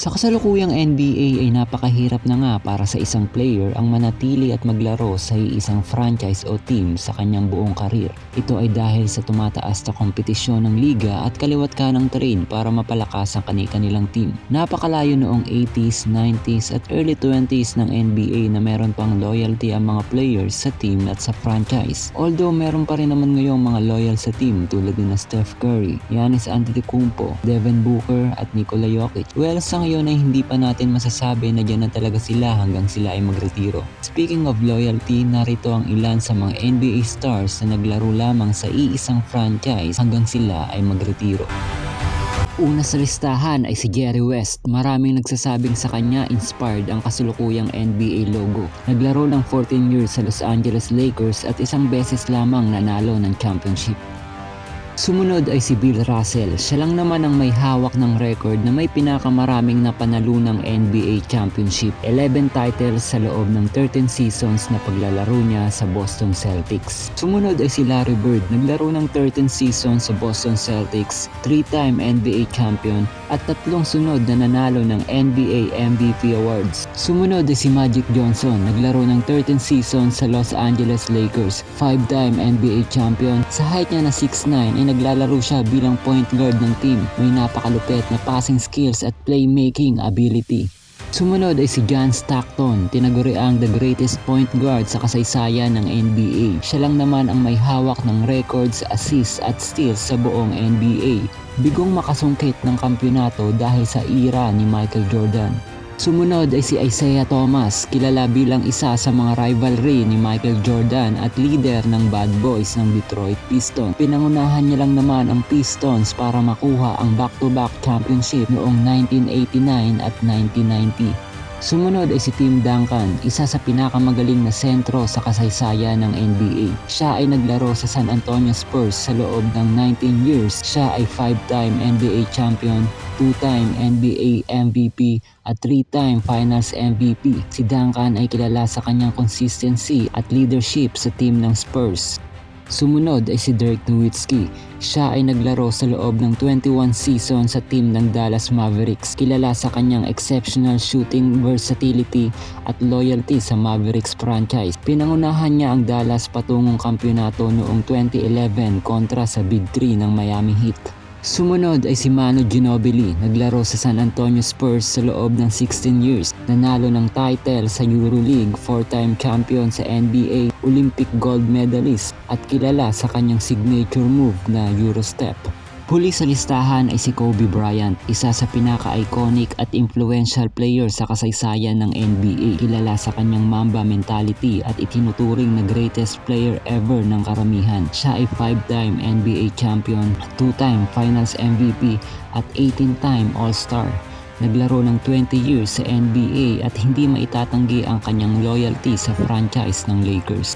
Sa kasalukuyang NBA ay napakahirap na nga para sa isang player ang manatili at maglaro sa isang franchise o team sa kanyang buong karir. Ito ay dahil sa tumataas na kompetisyon ng liga at kaliwat ka ng trade para mapalakas ang kani-kanilang team. Napakalayo noong 80s, 90s at early 20s ng NBA na meron pang loyalty ang mga players sa team at sa franchise. Although meron pa rin naman ngayong mga loyal sa team tulad ni na Steph Curry, Giannis Antetokounmpo, Devin Booker at Nikola Jokic. Well, sa ngayon ay hindi pa natin masasabi na dyan na talaga sila hanggang sila ay magretiro. Speaking of loyalty, narito ang ilan sa mga NBA stars na naglaro lamang sa iisang franchise hanggang sila ay magretiro. Una sa listahan ay si Jerry West. Maraming nagsasabing sa kanya inspired ang kasulukuyang NBA logo. Naglaro ng 14 years sa Los Angeles Lakers at isang beses lamang nanalo ng championship. Sumunod ay si Bill Russell. Siya lang naman ang may hawak ng record na may pinakamaraming napanalunang NBA championship. 11 titles sa loob ng 13 seasons na paglalaro niya sa Boston Celtics. Sumunod ay si Larry Bird. Naglaro ng 13 seasons sa Boston Celtics, 3-time NBA champion at tatlong sunod na nanalo ng NBA MVP awards. Sumunod ay si Magic Johnson. Naglaro ng 13 seasons sa Los Angeles Lakers, 5-time NBA champion. Sa height niya na 6'9 ay naglalaro siya bilang point guard ng team. May napakalupit na passing skills at playmaking ability. Sumunod ay si John Stockton, tinaguriang the greatest point guard sa kasaysayan ng NBA. Siya lang naman ang may hawak ng records, assists at steals sa buong NBA. Bigong makasungkit ng kampyonato dahil sa era ni Michael Jordan. Sumunod ay si Isaiah Thomas, kilala bilang isa sa mga rivalry ni Michael Jordan at leader ng Bad Boys ng Detroit Pistons. Pinangunahan niya lang naman ang Pistons para makuha ang back-to-back championship noong 1989 at 1990. Sumunod ay si Tim Duncan, isa sa pinakamagaling na sentro sa kasaysayan ng NBA. Siya ay naglaro sa San Antonio Spurs sa loob ng 19 years. Siya ay 5-time NBA champion, 2-time NBA MVP at 3-time Finals MVP. Si Duncan ay kilala sa kanyang consistency at leadership sa team ng Spurs. Sumunod ay si Dirk Nowitzki. Siya ay naglaro sa loob ng 21 season sa team ng Dallas Mavericks. Kilala sa kanyang exceptional shooting versatility at loyalty sa Mavericks franchise. Pinangunahan niya ang Dallas patungong kampyonato noong 2011 kontra sa Big 3 ng Miami Heat. Sumunod ay si Manu Ginobili, naglaro sa San Antonio Spurs sa loob ng 16 years. Nanalo ng title sa EuroLeague, 4-time champion sa NBA, Olympic gold medalist at kilala sa kanyang signature move na Eurostep. Huli sa listahan ay si Kobe Bryant, isa sa pinaka-iconic at influential player sa kasaysayan ng NBA. Kilala sa kanyang Mamba mentality at itinuturing na greatest player ever ng karamihan. Siya ay 5-time NBA champion, 2-time Finals MVP at 18-time All-Star. Naglaro ng 20 years sa NBA at hindi maitatanggi ang kanyang loyalty sa franchise ng Lakers.